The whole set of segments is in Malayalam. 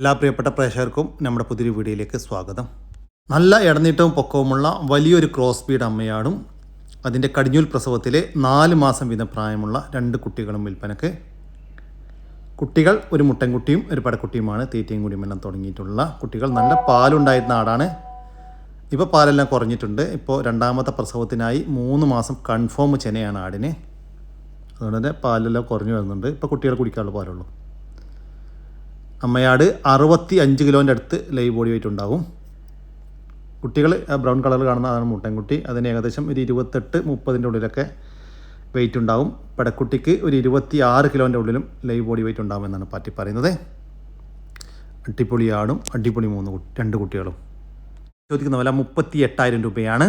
എല്ലാ പ്രിയപ്പെട്ട പ്രേക്ഷകർക്കും നമ്മുടെ പുതിയൊരു വീഡിയോയിലേക്ക് സ്വാഗതം. നല്ല ഇടനീട്ടവും പൊക്കവുമുള്ള വലിയൊരു ക്രോസ് ബീഡ് അമ്മയാടും അതിന്റെ കടിഞ്ഞൂൽ പ്രസവത്തിലെ നാല് മാസം വീതം പ്രായമുള്ള രണ്ട് കുട്ടികളും വിൽപ്പനക്ക്. കുട്ടികൾ ഒരു മുട്ടൻകുട്ടിയും ഒരു പടക്കുട്ടിയുമാണ്. തീറ്റയും കൂടിയും എല്ലാം തുടങ്ങിയിട്ടുള്ള കുട്ടികൾ. നല്ല പാലുണ്ടായിരുന്ന ആടാണ്. ഇപ്പോൾ പാലെല്ലാം കുറഞ്ഞിട്ടുണ്ട്. ഇപ്പോൾ രണ്ടാമത്തെ പ്രസവത്തിനായി മൂന്ന് മാസം കൺഫേം ചെനയാണ് ആടിന്. അതുകൊണ്ട് തന്നെ പാലെല്ലാം കുറഞ്ഞു വരുന്നുണ്ട്. ഇപ്പോൾ കുട്ടികൾ കുടിക്കാനുള്ള പാലുള്ളൂ. അമ്മയാട് അറുപത്തി അഞ്ച് കിലോന്റെ അടുത്ത് ലൈവ് ബോഡി വെയിറ്റ് ഉണ്ടാകും കുട്ടികൾ ബ്രൗൺ കളറിൽ കാണുന്ന അതാണ് മുട്ടൻകുട്ടി. അതിന് ഏകദേശം ഒരു ഇരുപത്തെട്ട് മുപ്പതിന്റെ ഉള്ളിലൊക്കെ വെയിറ്റ് ഉണ്ടാവും. പടക്കുട്ടിക്ക് ഒരു ഇരുപത്തി ആറ് കിലോന്റെ ഉള്ളിലും ലൈവ് ബോഡി വെയിറ്റ് ഉണ്ടാവും എന്നാണ് പാറ്റി പറയുന്നത്. അടിപൊളി ആടും അടിപൊളി മൂന്ന് രണ്ട് കുട്ടികളും. ചോദിക്കുന്ന വില മുപ്പത്തി എട്ടായിരം രൂപയാണ്.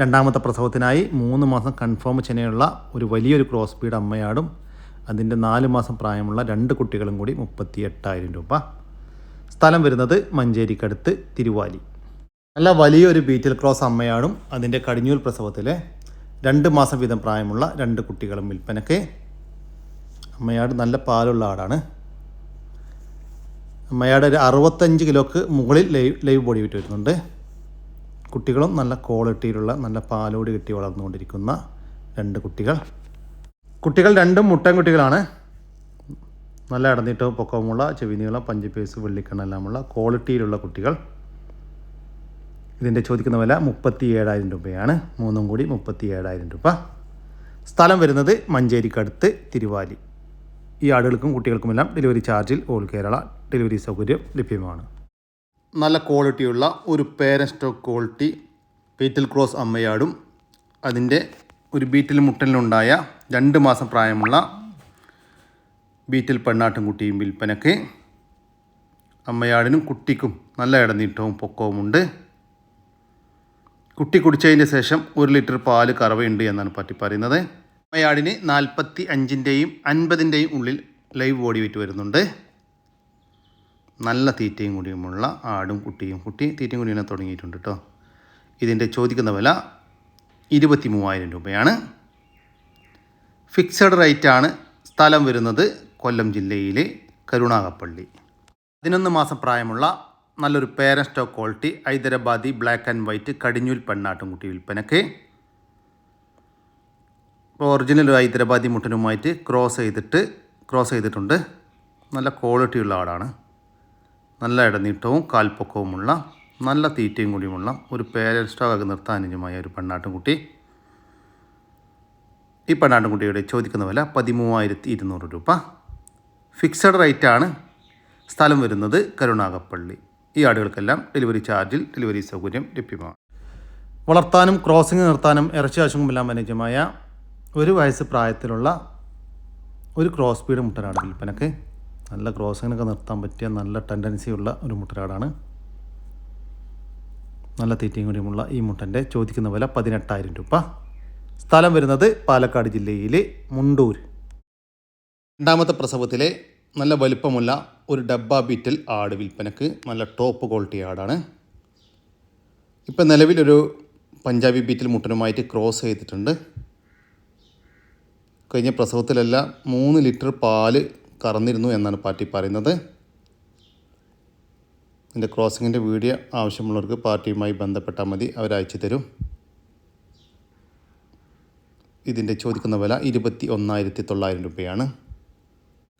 രണ്ടാമത്തെ പ്രസവത്തിനായി മൂന്ന് മാസം കൺഫേം ചെനയുള്ള ഒരു വലിയൊരു ക്രോസ് ബീഡ് അമ്മയാടും അതിന്റെ നാല് മാസം പ്രായമുള്ള രണ്ട് കുട്ടികളും കൂടി മുപ്പത്തി എട്ടായിരം രൂപ. സ്ഥലം വരുന്നത് മഞ്ചേരിക്കടുത്ത് തിരുവാലി. നല്ല വലിയൊരു ബീറ്റിൽ ക്രോസ് അമ്മയാടും അതിന്റെ കടിഞ്ഞൂൽ പ്രസവത്തിലെ രണ്ട് മാസം വീതം പ്രായമുള്ള രണ്ട് കുട്ടികളും വിൽപ്പനക്ക് അമ്മയാട് നല്ല പാലുള്ള ആടാണ്. അമ്മയാട് ഒരു അറുപത്തഞ്ച് കിലോക്ക് മുകളിൽ ലൈവ് ലൈവ് ബോഡി വിറ്റ് വരുന്നുണ്ട്. കുട്ടികളും നല്ല ക്വാളിറ്റിയിലുള്ള നല്ല പാലോട് കിട്ടി വളർന്നുകൊണ്ടിരിക്കുന്ന രണ്ട് കുട്ടികൾ. കുട്ടികൾ രണ്ടും മുട്ടൻ കുട്ടികളാണ്. നല്ല ഇടനീട്ടവും പൊക്കവുമുള്ള ചെവിനീളം പഞ്ചുപേസ് വെള്ളിക്കണ്ണെല്ലാമുള്ള ക്വാളിറ്റിയിലുള്ള കുട്ടികൾ. ഇതിന്റെ ചോദിക്കുന്ന വില മുപ്പത്തി ഏഴായിരം രൂപയാണ്. മൂന്നും കൂടി മുപ്പത്തി ഏഴായിരം രൂപ. സ്ഥലം വരുന്നത് മഞ്ചേരിക്കടുത്ത് തിരുവാലി. ഈ ആടുകൾക്കും കുട്ടികൾക്കുമെല്ലാം ഡെലിവറി ചാർജിൽ ഓൾ കേരള ഡെലിവറി സൗകര്യം ലഭ്യമാണ്. നല്ല ക്വാളിറ്റിയുള്ള ഒരു parent stock quality Beetal cross അമ്മയാടും. അതിന്റെ ഒരു ബീറ്റിൽ മുട്ടലിനുണ്ടായ രണ്ട് മാസം പ്രായമുള്ള ബീറ്റിൽ പെണ്ണാട്ടും കുട്ടിയും വിൽപ്പനക്ക് അമ്മയാടിനും കുട്ടിക്കും നല്ല ഇടനീട്ടവും പൊക്കവുമുണ്ട്. കുട്ടി കുടിച്ചതിന് ശേഷം ഒരു ലിറ്റർ പാൽ കറവയുണ്ട് എന്നാണ് പറ്റി പറയുന്നത്. അമ്മയാടിന് നാൽപ്പത്തി അഞ്ചിന്റെയും അൻപതിന്റെയും ഉള്ളിൽ ലൈവ് ബോഡി വെയിറ്റ് വരുന്നുണ്ട്. നല്ല തീറ്റയും കൂടിയുമുള്ള ആടും കുട്ടിയും കുട്ടി. തീറ്റയും കൂടിയാണ് തുടങ്ങിയിട്ടുണ്ട് കേട്ടോ ഇതിന്റെ ചോദിക്കുന്ന വില ഇരുപത്തി മൂവായിരം രൂപയാണ് ഫിക്സഡ് റേറ്റാണ് സ്ഥലം വരുന്നത് കൊല്ലം ജില്ലയിലെ കരുണാകപ്പള്ളി. പതിനൊന്ന് മാസം പ്രായമുള്ള നല്ലൊരു parent stock quality Hyderabadi black and white കടിഞ്ഞൂൽ പെണ്ണാട്ടുംകുട്ടി വിൽപ്പനക്ക്. ഒറിജിനൽ ഒരു ഹൈദരാബാദി മുട്ടനുമായിട്ട് ക്രോസ് ചെയ്തിട്ട് ക്രോസ് ചെയ്തിട്ടുണ്ട്. നല്ല ക്വാളിറ്റിയുള്ള ആടാണ്. നല്ല ഇടനീട്ടവും കാൽപ്പൊക്കവുമുള്ള നല്ല തീറ്റയും കൂടിയുമുള്ള ഒരു പേരൻ സ്റ്റോക്ക് നിർത്താൻ അനുജമായ ഒരു പെണ്ണാട്ടുംകുട്ടി. ഈ പെണ്ണാട്ടുംകുട്ടിയുടെ ചോദിക്കുന്ന വില പതിമൂവായിരത്തി ഇരുന്നൂറ് രൂപ. ഫിക്സഡ് റേറ്റാണ് സ്ഥലം വരുന്നത് കരുണാകപ്പള്ളി ഈ ആടുകൾക്കെല്ലാം ഡെലിവറി ചാർജിൽ ഡെലിവറി സൗകര്യം ലഭ്യമാണ്. വളർത്താനും ക്രോസിംഗ് നിർത്താനും ഇറച്ചി ആവശ്യമെല്ലാം അനുജമായ ഒരു വയസ്സ് പ്രായത്തിലുള്ള ഒരു ക്രോസ് സ്പീഡ് മുട്ടനാട് വിൽപ്പനക്ക് നല്ല ക്രോസിങ്ങിനൊക്കെ നിർത്താൻ പറ്റിയ നല്ല ടെൻഡൻസിയുള്ള ഒരു മുട്ടനാടാണ് നല്ല തീറ്റയും കൂടിയുമുള്ള ഈ മുട്ടന്റെ ചോദിക്കുന്ന വില പതിനെട്ടായിരം രൂപ. സ്ഥലം വരുന്നത് പാലക്കാട് ജില്ലയിലെ മുണ്ടൂർ. രണ്ടാമത്തെ പ്രസവത്തിലെ നല്ല വലിപ്പമുള്ള ഒരു ഡബ്ബ ബീറ്റൽ ആട് വിൽപ്പനക്ക് നല്ല ടോപ്പ് ക്വാളിറ്റി ആടാണ്. ഇപ്പം നിലവിലൊരു പഞ്ചാബി ബീറ്റൽ മുട്ടനുമായിട്ട് ക്രോസ് ചെയ്തിട്ടുണ്ട്. കഴിഞ്ഞ പ്രസവത്തിലെല്ലാം മൂന്ന് ലിറ്റർ പാൽ കറന്നിരുന്നു എന്നാണ് പാർട്ടി പറയുന്നത്. ഇതിന്റെ ക്രോസിങ്ങിന്റെ വീഡിയോ ആവശ്യമുള്ളവർക്ക് പാർട്ടിയുമായി ബന്ധപ്പെട്ടാൽ മതി. അവർ അയച്ചു തരും. ഇതിന്റെ ചോദിക്കുന്ന വില ഇരുപത്തി ഒന്നായിരത്തി തൊള്ളായിരം രൂപയാണ്.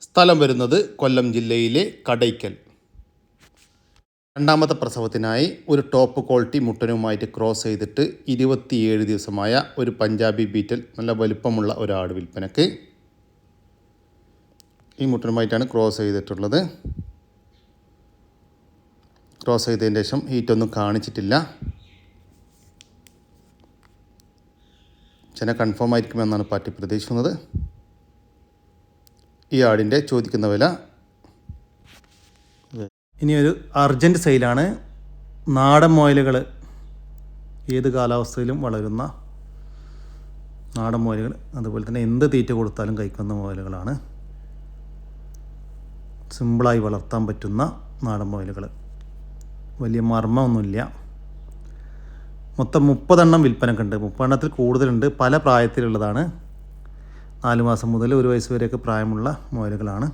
സ്ഥലം വരുന്നത് കൊല്ലം ജില്ലയിലെ കടയ്ക്കൽ. രണ്ടാമത്തെ പ്രസവത്തിനായി ഒരു ടോപ്പ് ക്വാളിറ്റി മുട്ടനുമായിട്ട് ക്രോസ് ചെയ്തിട്ട് ഇരുപത്തിയേഴ് ദിവസമായ ഒരു പഞ്ചാബി ബീറ്റൽ നല്ല വലുപ്പമുള്ള ഒരു ആട് വിൽപ്പനക്ക്. ഈ മുട്ടനുമായിട്ടാണ് ക്രോസ് ചെയ്തിട്ടുള്ളത്. ക്രോസ് ചെയ്തതിന് ശേഷം ഹീറ്റൊന്നും കാണിച്ചിട്ടില്ല. ചെന കൺഫേം ആയിരിക്കുമെന്നാണ് പാർട്ടി പ്രതീക്ഷിക്കുന്നത്. ഈ ആടിന്റെ ചോദിക്കുന്ന വില. ഇനി ഒരു അർജന്റ് സെയിലാണ്. നാടൻ മോയലുകൾ ഏത് കാലാവസ്ഥയിലും വളരുന്ന നാടൻ മോയലുകൾ. അതുപോലെ തന്നെ എന്ത് തീറ്റ കൊടുത്താലും കഴിക്കുന്ന മോയലുകളാണ്. സിമ്പിളായി വളർത്താൻ പറ്റുന്ന നാടൻ മുയലുകൾ. വലിയ മർമ്മമൊന്നുമില്ല. മൊത്തം മുപ്പതെണ്ണം വിൽപ്പനക്കുണ്ട് മുപ്പതെണ്ണത്തിൽ കൂടുതലുണ്ട്. പല പ്രായത്തിലുള്ളതാണ്. നാല് മാസം മുതൽ ഒരു വയസ്സ് വരെയൊക്കെ പ്രായമുള്ള മുയലുകളാണ്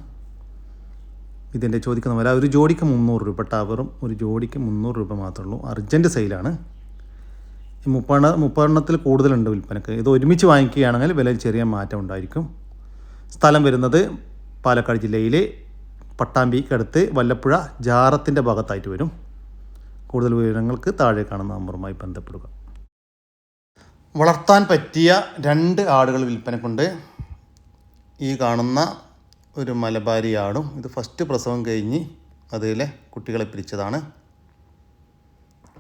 ഇതിന്റെ ചോദിക്കുന്ന വില ഒരു ജോഡിക്ക് മുന്നൂറ് രൂപ. ടവറും ഒരു ജോഡിക്ക് മുന്നൂറ് രൂപ മാത്രമേ ഉള്ളൂ അർജന്റ് സെയിലാണ്. ഈ മുപ്പെണ്ണ മുപ്പതെണ്ണത്തിൽ കൂടുതലുണ്ട് വിൽപ്പനക്ക്. ഇത് ഒരുമിച്ച് വാങ്ങിക്കുകയാണെങ്കിൽ വിലയിൽ ചെറിയ മാറ്റം ഉണ്ടായിരിക്കും. സ്ഥലം വരുന്നത് പാലക്കാട് ജില്ലയിലെ പട്ടാമ്പിക്കടുത്ത് വല്ലപ്പുഴ ജാറത്തിന്റെ ഭാഗത്തായിട്ട് വരും. കൂടുതൽ വിവരങ്ങൾക്ക് താഴെ കാണുന്ന നമ്പറുമായി ബന്ധപ്പെടുക. വളർത്താൻ പറ്റിയ രണ്ട് ആടുകൾ വിൽപ്പനക്കുണ്ട്. ഈ കാണുന്ന ഒരു മലബാരി ആടും ഇത് ഫസ്റ്റ് പ്രസവം കഴിഞ്ഞ് അതിലെ കുട്ടികളെ പിരിച്ചതാണ്.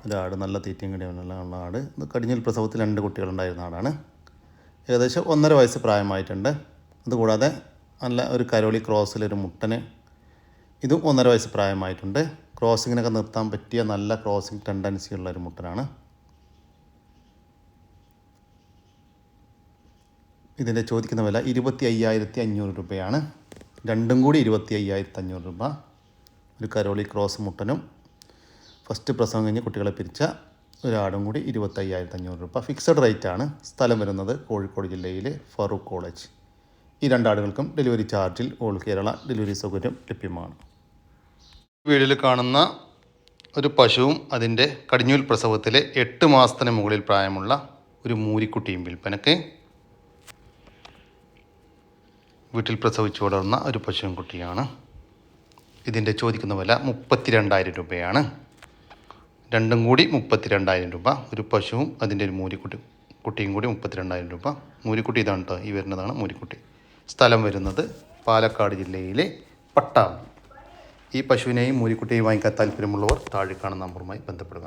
ഒരാട് നല്ല തീറ്റയും കടിയുള്ള ആട്. ഇത് കടിഞ്ഞൽ പ്രസവത്തിൽ രണ്ട് കുട്ടികളുണ്ടായിരുന്ന ആടാണ്. ഏകദേശം ഒന്നര വയസ്സ് പ്രായമായിട്ടുണ്ട്. അതുകൂടാതെ നല്ല ഒരു കരോളി ക്രോസിലൊരു മുട്ടന് ഇതും ഒന്നര വയസ്സ് പ്രായമായിട്ടുണ്ട്. ക്രോസിങ്ങിനൊക്കെ നിർത്താൻ പറ്റിയ നല്ല ക്രോസിങ് ടെൻഡൻസി ഉള്ള ഒരു മുട്ടനാണ്. ഇതിന്റെ ചോദിക്കുന്ന വില ഇരുപത്തി അയ്യായിരത്തി അഞ്ഞൂറ് രൂപയാണ്. രണ്ടും കൂടി ഇരുപത്തി അയ്യായിരത്തി അഞ്ഞൂറ് രൂപ. ഒരു കരോളി ക്രോസ് മുട്ടനും. ഫസ്റ്റ് പ്രസവം കഴിഞ്ഞ് കുട്ടികളെ പിരിച്ച ഒരാടും കൂടി ഇരുപത്തി അയ്യായിരത്തി അഞ്ഞൂറ് രൂപ. ഫിക്സഡ് റേറ്റ് ആണ് സ്ഥലം വരുന്നത് കോഴിക്കോട് ജില്ലയിലെ ഫറൂഖ് കോളേജ്. ഈ രണ്ടാടുകൾക്കും ഡെലിവറി ചാർജിൽ ഓൾ കേരള ഡെലിവറി സൗകര്യം ലഭ്യമാണ്. വീഡിയോയിൽ കാണുന്ന ഒരു പശുവും അതിന്റെ കടിഞ്ഞൂൽ പ്രസവത്തിലെ എട്ട് മാസത്തിന് മുകളിൽ പ്രായമുള്ള ഒരു മൂരിക്കുട്ടിയും വിൽപ്പനക്ക് വീട്ടിൽ പ്രസവിച്ചു വളർന്ന ഒരു പശുവും കുട്ടിയാണ്. ഇതിന്റെ ചോദിക്കുന്ന വില മുപ്പത്തി രണ്ടായിരം രൂപയാണ്. രണ്ടും കൂടി മുപ്പത്തി രണ്ടായിരം രൂപ. ഒരു പശുവും അതിന്റെ ഒരു മൂരിക്കുട്ടി കുട്ടിയും കൂടി മുപ്പത്തി രണ്ടായിരം രൂപ. മൂരിക്കുട്ടി ഇതാണ് കേട്ടോ ഈ വരുന്നതാണ് മൂരിക്കുട്ടി. സ്ഥലം വരുന്നത് പാലക്കാട് ജില്ലയിലെ പട്ടാമ്പി. ഈ പശുവിനെയും മൂരിക്കുട്ടിയെയും വാങ്ങിക്കാൻ താല്പര്യമുള്ളവർ താഴെ കാണുന്ന നമ്പറുമായി ബന്ധപ്പെടുക.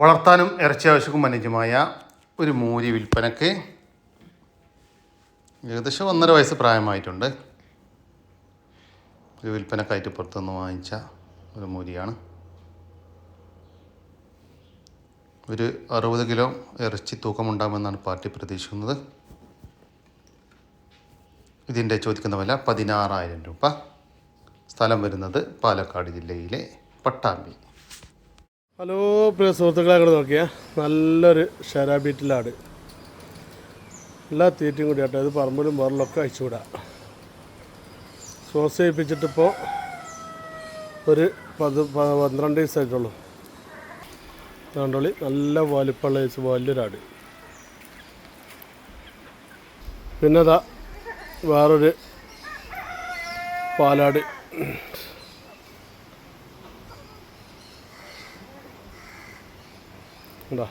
വളർത്താനും ഇറച്ചി ആവശ്യക്കും അനുജമായ ഒരു മൂരി വിൽപ്പനക്ക് ഏകദേശം ഒന്നര വയസ്സ് പ്രായമായിട്ടുണ്ട്. ഒരു വിൽപ്പനക്കായിട്ട് പുറത്തുനിന്ന് വാങ്ങിച്ച ഒരു മൂരിയാണ് ഒരു അറുപത് കിലോ ഇറച്ചി തൂക്കമുണ്ടാകുമെന്നാണ് പാർട്ടി പ്രതീക്ഷിക്കുന്നത്. ഇതിന്റെ ചോദിക്കുന്ന വില പതിനാറായിരം രൂപ. സ്ഥലം വരുന്നത് പാലക്കാട് ജില്ലയിലെ പട്ടാമ്പി. ഹലോ പ്രിയ സുഹൃത്തുക്കളെ അങ്ങോട്ട് നോക്കിയാൽ നല്ലൊരു ഷെരാബീറ്റിലാട് എല്ലാ തീറ്റയും കൂടി ആട്ടെ. ഇത് പറമ്പിലും വേറിലൊക്കെ അയച്ചുവിടാം സോസ് ചെയ്യിപ്പിച്ചിട്ടിപ്പോൾ ഒരു പത് പന്ത്രണ്ട് ദിവസമായിട്ടുള്ളൂ കണ്ടോളി നല്ല വലിപ്പമുള്ള ദിവസം വലിയൊരാട്. പിന്നെ അതാ വേറൊരു പാലാട്. ഉണ്ടാ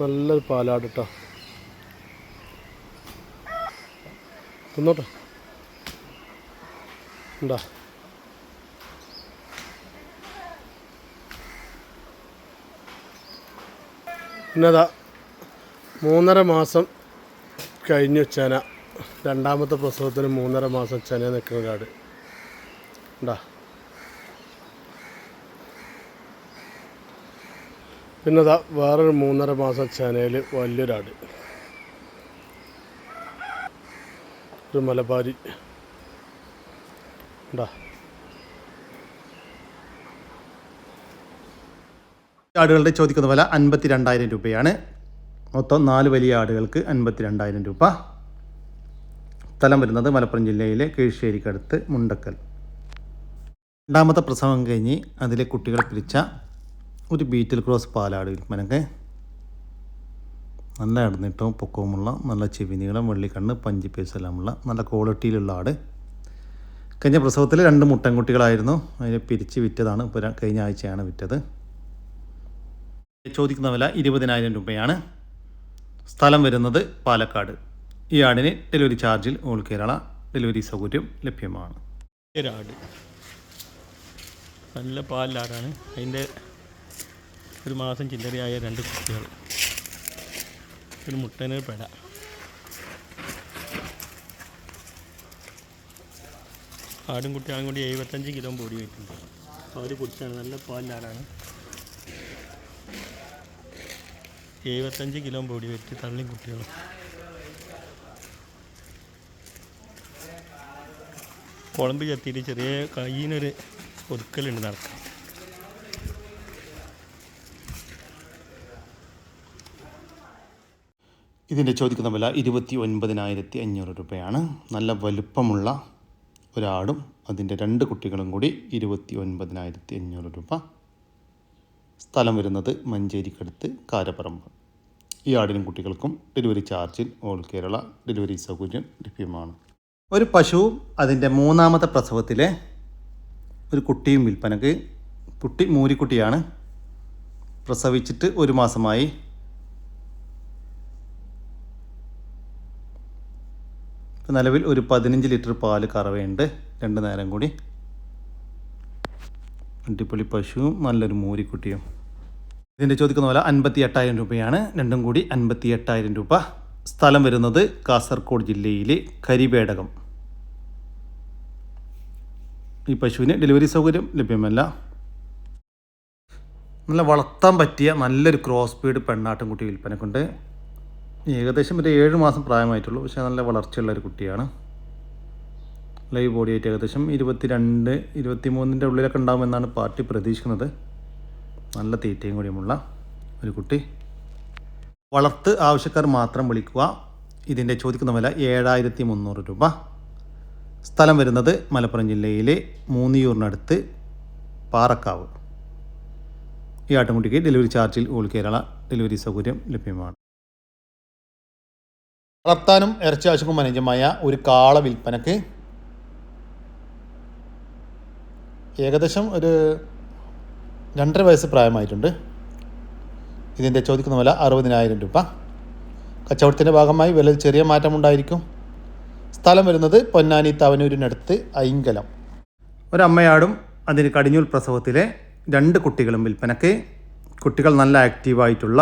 നല്ലൊരു പാലാട് കേട്ടോ തിന്നോട്ടെ. എന്താ പിന്നതാ മൂന്നര മാസം കഴിഞ്ഞു ചെന. രണ്ടാമത്തെ പ്രസവത്തിന് മൂന്നര മാസം ചെന നിൽക്കുന്ന ഒരാട്. ഉണ്ടാ പിന്നെ അതാ വേറൊരു മൂന്നര മാസം ചെനയിൽ വലിയൊരാട്. ഒരു മലബാരി. ഉണ്ടാ ആടുകളുടെ ചോദിക്കുന്ന വില അൻപത്തി രണ്ടായിരം രൂപയാണ്. മൊത്തം നാല് വലിയ ആടുകൾക്ക് അൻപത്തി രണ്ടായിരം രൂപ. സ്ഥലം വരുന്നത് മലപ്പുറം ജില്ലയിലെ കീഴ്ശ്ശേരിക്കടുത്ത് മുണ്ടക്കൽ. രണ്ടാമത്തെ പ്രസവം കഴിഞ്ഞ് അതിലെ കുട്ടികൾ പിരിച്ച ഒരു ബീറ്റിൽ ക്രോസ് പാലാട് വിൽപ്പനക്ക് നല്ല ഇടന്നിട്ടവും പൊക്കവുമുള്ള നല്ല ചെവിനീളം വെള്ളിക്കണ്ണ് പഞ്ചി പേസെല്ലാമുള്ള നല്ല ക്വാളിറ്റിയിലുള്ള ആട്. കഴിഞ്ഞ പ്രസവത്തിൽ രണ്ട് മുട്ടൻകുട്ടികളായിരുന്നു. അതിനെ പിരിച്ച് വിറ്റതാണ്. ഇപ്പോൾ കഴിഞ്ഞ ആഴ്ചയാണ് വിറ്റത്. ചോദിക്കുന്ന വില ഇരുപതിനായിരം രൂപയാണ്. സ്ഥലം വരുന്നത് പാലക്കാട്. ഈ ആടിന് ഡെലിവറി ചാർജിൽ ഓൾ കേരള ഡെലിവറി സൗകര്യം ലഭ്യമാണ്. ഒരാട് നല്ല പാലിലാടാണ്. അതിന്റെ ഒരു മാസം ചില്ലറയായ രണ്ട് കുട്ടികൾ. ഒരു മുട്ടന് പെട. ആടും കുട്ടിയാളും കൂടി എഴുപത്തഞ്ച് കിലോ പൊടി വെയിട്ടുണ്ട് അവർ കുടിച്ചാണ്. നല്ല പാലിലാടാണ്. എഴുപത്തഞ്ച് കിലോ പൊടി വെച്ച് തള്ളി കുട്ടികൾ. കുളമ്പ് ചത്തിയിട്ട് ചെറിയ കയ്യിനൊരു ഒതുക്കലുണ്ട് നടക്കാൻ. ഇതിന്റെ ചോദിക്കുന്ന വില ഇരുപത്തി ഒൻപതിനായിരത്തി അഞ്ഞൂറ് രൂപയാണ്. നല്ല വലുപ്പമുള്ള ഒരാടും അതിന്റെ രണ്ട് കുട്ടികളും കൂടി ഇരുപത്തി ഒൻപതിനായിരത്തി അഞ്ഞൂറ് രൂപ. സ്ഥലം വരുന്നത് മഞ്ചേരിക്കടുത്ത് കാരപ്പറമ്പ്. ഈ ആടിനും കുട്ടികൾക്കും ഡെലിവറി ചാർജിൽ ഓൾ കേരള ഡെലിവറി സൗകര്യം ലഭ്യമാണ്. ഒരു പശുവും അതിന്റെ മൂന്നാമത്തെ പ്രസവത്തിലെ ഒരു കുട്ടിയും വിൽപ്പനക്ക് കുട്ടി മൂരിക്കുട്ടിയാണ് പ്രസവിച്ചിട്ട് ഒരു മാസമായി. നിലവിൽ ഒരു പതിനഞ്ച് ലിറ്റർ പാൽ കറവയുണ്ട്. രണ്ട് നേരം കൂടി. അടിപൊളി പശുവും നല്ലൊരു മൂരിക്കുട്ടിയും. ഇതിന്റെ ചോദിക്കുന്ന പോലെ അൻപത്തി എട്ടായിരം രൂപയാണ്. രണ്ടും കൂടി അൻപത്തി എട്ടായിരം രൂപ. സ്ഥലം വരുന്നത് കാസർഗോഡ് ജില്ലയിലെ കരിവേടകം. ഈ പശുവിന് ഡെലിവറി സൗകര്യം ലഭ്യമല്ല. നല്ല വളർത്താൻ പറ്റിയ നല്ലൊരു ക്രോസ് ബീഡ് പെണ്ണാട്ടുംകുട്ടി വിൽപ്പനക്കുണ്ട്. ഏകദേശം ഒരു ഏഴ് മാസം പ്രായമായിട്ടുള്ളൂ. പക്ഷേ നല്ല വളർച്ചയുള്ള ഒരു കുട്ടിയാണ്. ലൈവ് ബോഡി ആയിട്ട് ഏകദേശം ഇരുപത്തി രണ്ട് ഇരുപത്തി മൂന്നിന്റെ ഉള്ളിലൊക്കെ ഉണ്ടാകുമെന്നാണ് പാർട്ടി പ്രതീക്ഷിക്കുന്നത്. നല്ല തീറ്റയും കൂടിയുമുള്ള ഒരു കുട്ടി. വളർത്ത് ആവശ്യക്കാർ മാത്രം വിളിക്കുക. ഇതിന്റെ ചോദിക്കുന്ന വില ഏഴായിരത്തി മുന്നൂറ് രൂപ. സ്ഥലം വരുന്നത് മലപ്പുറം ജില്ലയിലെ മൂന്നിയൂറിനടുത്ത് പാറക്കാവ്. ഈ ആട്ടുംകുട്ടിക്ക് ഡെലിവറി ചാർജിൽ ഓൾ കേരള ഡെലിവറി സൗകര്യം ലഭ്യമാണ്. വളർത്താനും ഇറച്ചി ആവശ്യക്കും അനുജമായ ഒരു കാള വിൽപ്പനക്ക് ഏകദേശം ഒരു രണ്ടര വയസ്സ് പ്രായമായിട്ടുണ്ട്. ഇതിന്റെ ചോദിക്കുന്ന വില അറുപതിനായിരം രൂപ. കച്ചവടത്തിന്റെ ഭാഗമായി വില ചെറിയ മാറ്റമുണ്ടായിരിക്കും. സ്ഥലം വരുന്നത് പൊന്നാനി തവനൂരിനടുത്ത് ഐങ്കലം ഒരമ്മയാടും അതിന് കടിഞ്ഞൂൽ പ്രസവത്തിലെ രണ്ട് കുട്ടികളും വിൽപ്പനക്ക്. കുട്ടികൾ നല്ല ആക്റ്റീവായിട്ടുള്ള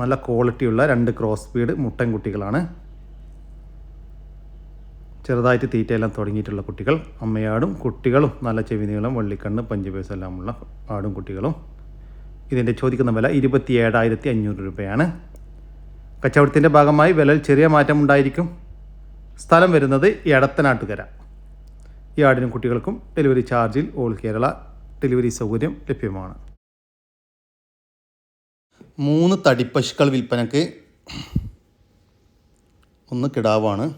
നല്ല ക്വാളിറ്റിയുള്ള രണ്ട് ക്രോസ് സ്പീഡ് മുട്ടൻ കുട്ടികളാണ്. ചെറുതായിട്ട് തീറ്റയെല്ലാം തുടങ്ങിയിട്ടുള്ള കുട്ടികൾ അമ്മയാടും കുട്ടികളും നല്ല ചെവി നീളം വള്ളിക്കണ്ണ് പഞ്ചുപേസ് എല്ലാമുള്ള ആടും കുട്ടികളും. ഇതിന്റെ ചോദിക്കുന്ന വില ഇരുപത്തി ഏഴായിരത്തി അഞ്ഞൂറ് രൂപയാണ്. കച്ചവടത്തിന്റെ ഭാഗമായി വിലയിൽ ചെറിയ മാറ്റമുണ്ടായിരിക്കും. സ്ഥലം വരുന്നത് എടത്തനാട്ടുകര. ഈ ആടിനും കുട്ടികൾക്കും ഡെലിവറി ചാർജിൽ ഓൾ കേരള ഡെലിവറി സൗകര്യം ലഭ്യമാണ്. മൂന്ന് തടിപ്പശുക്കൾ വിൽപ്പനക്ക് ഒന്ന് കിടാവാണ്.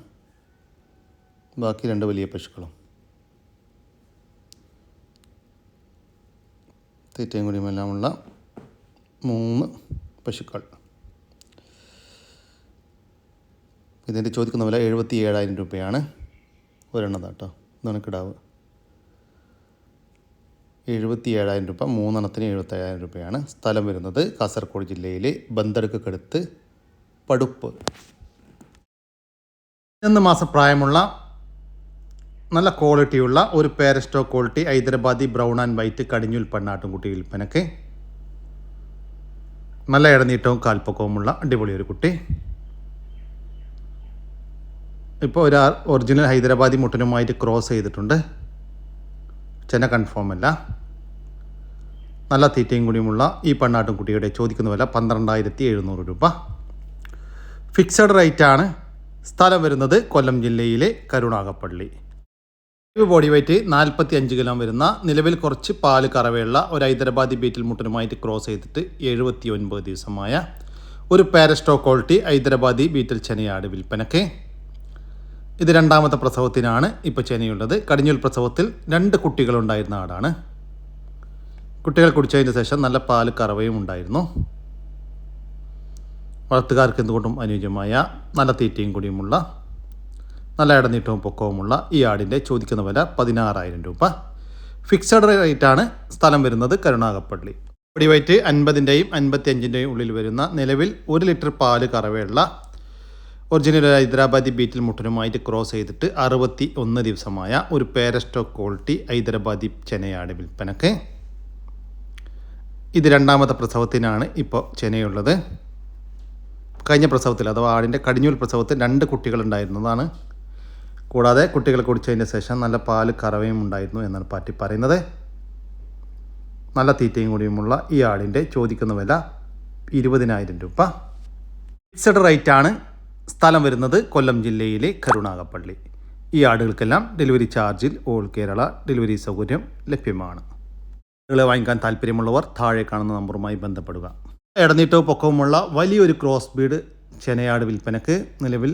ബാക്കി രണ്ട് വലിയ പശുക്കളും. തീറ്റയും കുടിയുമെല്ലാമുള്ള മൂന്ന് പശുക്കൾ. ഇതിന്റെ ചോദിക്കുന്ന വില എഴുപത്തി ഏഴായിരം രൂപയാണ്. ഒരെണ്ണം കേട്ടോ ഇതാണ് എഴുപത്തി ഏഴായിരം രൂപ മൂന്നെണ്ണത്തിന് എഴുപത്തേഴായിരം രൂപയാണ് സ്ഥലം വരുന്നത് കാസർഗോഡ് ജില്ലയിലെ ബന്തടുക്കടുത്ത് പടുപ്പ്. പതിനൊന്ന് മാസം പ്രായമുള്ള നല്ല ക്വാളിറ്റിയുള്ള ഒരു പേരസ്റ്റോ quality Hyderabadi brown and white കടിഞ്ഞുൽ പെണ്ണാട്ടുംകുട്ടി വിൽപ്പനക്ക്. നല്ല ഇടനീട്ടവും കാൽപ്പക്കവുമുള്ള അടിപൊളി ഒരു കുട്ടി. ഇപ്പോൾ ഒരു ഒറിജിനൽ ഹൈദരാബാദി മുട്ടനുമായിട്ട് ക്രോസ് ചെയ്തിട്ടുണ്ട്. ചെന കൺഫേം അല്ല. നല്ല തീറ്റയും കൂടിയുമുള്ള ഈ പെണ്ണാട്ടും കുട്ടിയുടെ ചോദിക്കുന്ന വില പന്ത്രണ്ടായിരത്തി എഴുന്നൂറ് രൂപ. ഫിക്സഡ് റേറ്റ് ആണ്. സ്ഥലം വരുന്നത് കൊല്ലം ജില്ലയിലെ കരുണാകപ്പള്ളി ബോഡി വെയിറ്റ് നാൽപ്പത്തി അഞ്ച് കിലോ വരുന്ന നിലവിൽ കുറച്ച് പാൽ കറവയുള്ള ഒരു ഹൈദരാബാദി ബീറ്റിൽ മുട്ടനുമായിട്ട് ക്രോസ് ചെയ്തിട്ട് എഴുപത്തി ഒൻപത് ദിവസമായ ഒരു പാരസ്റ്റോ ക്വാളിറ്റി ഹൈദരാബാദി ബീറ്റിൽ ചെനയാട് വിൽപ്പനക്ക്. ഇത് രണ്ടാമത്തെ പ്രസവത്തിനാണ് ഇപ്പോൾ ചെനയുള്ളത് കടിഞ്ഞൂൽ പ്രസവത്തിൽ രണ്ട് കുട്ടികളുണ്ടായിരുന്ന ആടാണ്. കുട്ടികൾ കുടിച്ചതിന് ശേഷം നല്ല പാൽ കറവയും ഉണ്ടായിരുന്നു. വളർത്തുകാർക്ക് എന്തുകൊണ്ടും അനുയോജ്യമായ നല്ല തീറ്റയും കൂടിയുമുള്ള നല്ല ഇടനീട്ടവും പൊക്കവുമുള്ള ഈ ആടിന്റെ ചോദിക്കുന്ന വില പതിനാറായിരം രൂപ. ഫിക്സഡ് റേറ്റാണ് സ്ഥലം വരുന്നത് കരുണാകപ്പള്ളി പൊടി വെയിറ്റ് അൻപതിന്റെയും അൻപത്തി അഞ്ചിന്റെയും ഉള്ളിൽ വരുന്ന നിലവിൽ ഒരു ലിറ്റർ പാൽ കറവയുള്ള ഒറിജിനൽ ഹൈദരാബാദി ബീറ്റിൽ മുട്ടനുമായിട്ട് ക്രോസ് ചെയ്തിട്ട് അറുപത്തി ഒന്ന് ദിവസമായ ഒരു പേരസ്റ്റോ ക്വാളിറ്റി ഹൈദരാബാദി ചെനയാണ് വിൽപ്പനക്ക്. ഇത് രണ്ടാമത്തെ പ്രസവത്തിനാണ് ഇപ്പോൾ ചെനയുള്ളത്. കഴിഞ്ഞ പ്രസവത്തിൽ അഥവാ ആടിന്റെ കടിഞ്ഞൂൽ പ്രസവത്തിൽ രണ്ട് കുട്ടികളുണ്ടായിരുന്നതാണ്. കൂടാതെ കുട്ടികൾ കുടിച്ചതിന് ശേഷം നല്ല പാൽ കറവയും ഉണ്ടായിരുന്നു എന്നാണ് പാറ്റി പറയുന്നത്. നല്ല തീറ്റയും കൂടിയുമുള്ള ഈ ആടിന്റെ ചോദിക്കുന്ന വില ഇരുപതിനായിരം രൂപ. ഫിക്സഡ് റേറ്റ് ആണ് സ്ഥലം വരുന്നത് കൊല്ലം ജില്ലയിലെ കരുണാകപ്പള്ളി ഈ ആടുകൾക്കെല്ലാം ഡെലിവറി ചാർജിൽ ഓൾ കേരള ഡെലിവറി സൗകര്യം ലഭ്യമാണ്. ആടുകളെ വാങ്ങിക്കാൻ താല്പര്യമുള്ളവർ താഴെ കാണുന്ന നമ്പറുമായി ബന്ധപ്പെടുക. ഇടനീട്ടവും പൊക്കവുമുള്ള വലിയൊരു ക്രോസ് ബീഡ് ചെനയാട് വിൽപ്പനക്ക് നിലവിൽ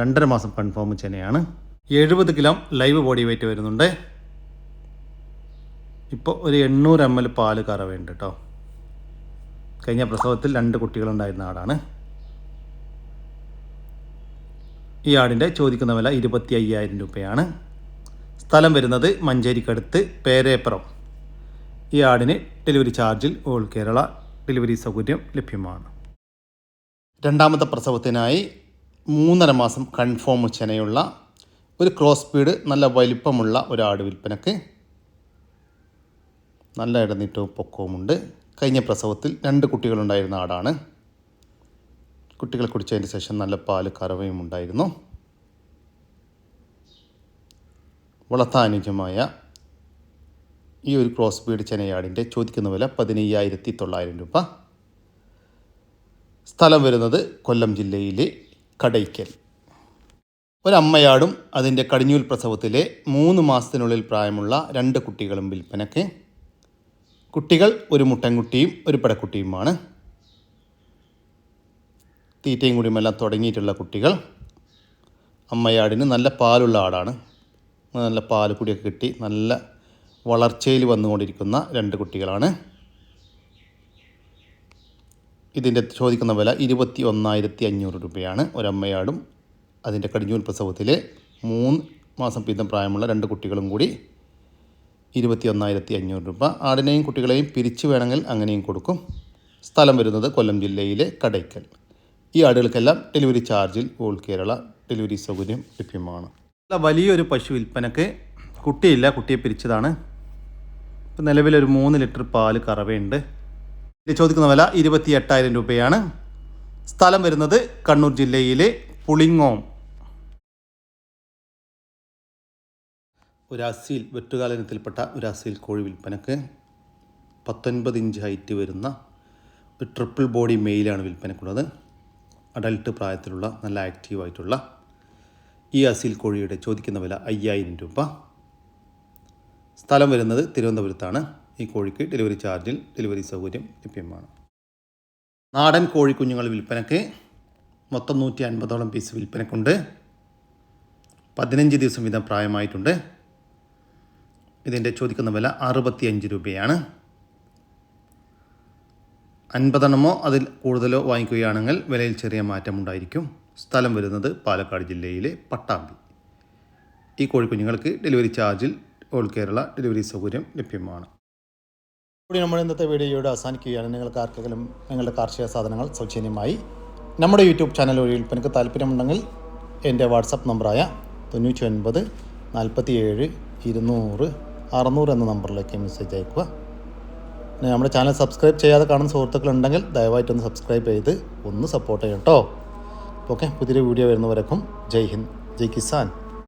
രണ്ടര മാസം കൺഫേം ചെനയാണ്. എഴുപത് കിലോ ലൈവ് ബോഡി വെയിറ്റ് വരുന്നുണ്ട്. ഇപ്പോൾ ഒരു എണ്ണൂറ് എം എൽ പാൽ കറവേണ്ട കേട്ടോ കഴിഞ്ഞ പ്രസവത്തിൽ രണ്ട് കുട്ടികളുണ്ടായിരുന്ന ആടാണ്. ഈ ആടിന്റെ ചോദിക്കുന്ന വില ഇരുപത്തി അയ്യായിരം രൂപയാണ്. സ്ഥലം വരുന്നത് മഞ്ചേരിക്കടുത്ത് പേരേപ്പുറം. ഈ ആടിന് ഡെലിവറി ചാർജിൽ ഓൾ കേരള ഡെലിവറി സൗകര്യം ലഭ്യമാണ്. രണ്ടാമത്തെ പ്രസവത്തിനായി മൂന്നര മാസം കൺഫേം ചെനയുള്ള ഒരു ക്രോസ് സ്പീഡ് നല്ല വലിപ്പമുള്ള ഒരു ആട് വിൽപ്പനക്ക് നല്ല ഇടനീട്ടവും പൊക്കവുമുണ്ട്. കഴിഞ്ഞ പ്രസവത്തിൽ രണ്ട് കുട്ടികളുണ്ടായിരുന്ന ആടാണ്. കുട്ടികളെ കുടിച്ചതിന് ശേഷം നല്ല പാൽ കറവയും ഉണ്ടായിരുന്നു. വളർത്താനുജമായ ഈ ഒരു ക്രോസ് ബീഡ് ചെനയാടിന്റെ ചോദിക്കുന്ന വില പതിനയ്യായിരത്തി തൊള്ളായിരം രൂപ. സ്ഥലം വരുന്നത് കൊല്ലം ജില്ലയിലെ കടയ്ക്കൽ. ഒരമ്മയാടും അതിന്റെ കടിഞ്ഞൂൽ പ്രസവത്തിലെ മൂന്ന് മാസത്തിനുള്ളിൽ പ്രായമുള്ള രണ്ട് കുട്ടികളും വിൽപ്പനയ്ക്ക്. കുട്ടികൾ ഒരു മുട്ടൻകുട്ടിയും ഒരു പടക്കുട്ടിയുമാണ്. തീറ്റയും കുടിയുമെല്ലാം തുടങ്ങിയിട്ടുള്ള കുട്ടികൾ അമ്മയാടിന് നല്ല പാലുള്ള ആടാണ്. നല്ല പാൽ കുടിയൊക്കെ കിട്ടി നല്ല വളർച്ചയിൽ വന്നുകൊണ്ടിരിക്കുന്ന രണ്ട് കുട്ടികളാണ്. ഇതിന്റെ ചോദിക്കുന്ന വില ഇരുപത്തി ഒന്നായിരത്തി അഞ്ഞൂറ് രൂപയാണ്. ഒരമ്മയാടും അതിന്റെ കടിഞ്ഞൂൽ പ്രസവത്തിലെ മൂന്ന് മാസം വീതം പ്രായമുള്ള രണ്ട് കുട്ടികളും കൂടി ഇരുപത്തി ഒന്നായിരത്തി അഞ്ഞൂറ് രൂപ. ആടിനെയും കുട്ടികളെയും പിരിച്ചു വേണമെങ്കിൽ അങ്ങനെയും കൊടുക്കും. സ്ഥലം വരുന്നത് കൊല്ലം ജില്ലയിലെ കടയ്ക്കൽ. ഈ ആടുകൾക്കെല്ലാം ഡെലിവറി ചാർജിൽ ഓൾ കേരള ഡെലിവറി സൗകര്യം ലഭ്യമാണ്. വലിയൊരു പശു വിൽപ്പനക്ക് കുട്ടിയില്ല കുട്ടിയെ പിരിച്ചതാണ്. ഇപ്പം നിലവിലൊരു മൂന്ന് ലിറ്റർ പാൽ കറവയുണ്ട്. ഇത് ചോദിക്കുന്ന വില ഇരുപത്തി എട്ടായിരം രൂപയാണ്. സ്ഥലം വരുന്നത് കണ്ണൂർ ജില്ലയിലെ പുളിങ്ങോം. ഒരു അസീൽ വെട്ടുകാലനത്തിൽപ്പെട്ട ഒരു അസീൽ കോഴി വിൽപ്പനക്ക് പത്തൊൻപത് ഇഞ്ച് ഹൈറ്റ് വരുന്ന ഒരു ട്രിപ്പിൾ ബോഡി മെയിലാണ് വിൽപ്പനക്കുള്ളത്. അഡൽട്ട് പ്രായത്തിലുള്ള നല്ല ആക്റ്റീവായിട്ടുള്ള ഈ അസീൽ കോഴിയുടെ ചോദിക്കുന്ന വില അയ്യായിരം രൂപ. സ്ഥലം വരുന്നത് തിരുവനന്തപുരത്താണ്. ഈ കോഴിക്ക് ഡെലിവറി ചാർജിൽ ഡെലിവറി സൗകര്യം ലഭ്യമാണ്. നാടൻ കോഴിക്കുഞ്ഞുങ്ങൾ വിൽപ്പനയ്ക്ക് മൊത്തം നൂറ്റി അൻപതോളം പീസ് വിൽപ്പനക്കുണ്ട് പതിനഞ്ച് ദിവസം വീതം പ്രായമായിട്ടുണ്ട്. ഇതിന്റെ ചോദിക്കുന്ന വില അറുപത്തിയഞ്ച് രൂപയാണ്. അൻപതെണ്ണമോ അതിൽ കൂടുതലോ വാങ്ങിക്കുകയാണെങ്കിൽ വിലയിൽ ചെറിയ മാറ്റമുണ്ടായിരിക്കും. സ്ഥലം വരുന്നത് പാലക്കാട് ജില്ലയിലെ പട്ടാമ്പി. ഈ കോഴിക്കുഞ്ഞുങ്ങൾക്ക് ഡെലിവറി ചാർജിൽ ഓൾ കേരള ഡെലിവറി സൗകര്യം ലഭ്യമാണ്. കൂടി നമ്മൾ ഇന്നത്തെ വീഡിയോയോട് അവസാനിക്കുകയാണ്. നിങ്ങൾക്ക് ആർക്കെങ്കിലും നിങ്ങളുടെ കാർഷിക സാധനങ്ങൾ സൗജന്യമായി നമ്മുടെ യൂട്യൂബ് ചാനൽ വഴി വിൽപ്പനക്ക് താല്പര്യമുണ്ടെങ്കിൽ എന്റെ വാട്സപ്പ് നമ്പറായ തൊണ്ണൂറ്റി ഒൻപത് നാൽപ്പത്തി ഏഴ് ഇരുന്നൂറ് അറുന്നൂറ് എന്ന നമ്പറിലേക്ക് മെസ്സേജ് അയക്കുക നമ്മുടെ ചാനൽ സബ്സ്ക്രൈബ് ചെയ്യാതെ കാണുന്ന സുഹൃത്തുക്കളുണ്ടെങ്കിൽ ദയവായിട്ടൊന്ന് സബ്സ്ക്രൈബ് ചെയ്ത് ഒന്ന് സപ്പോർട്ട് ചെയ്യട്ടോ ഓക്കെ പുതിയൊരു വീഡിയോ വരുന്നവരക്കും ജയ് ഹിന്ദ് ജയ് കിസാൻ.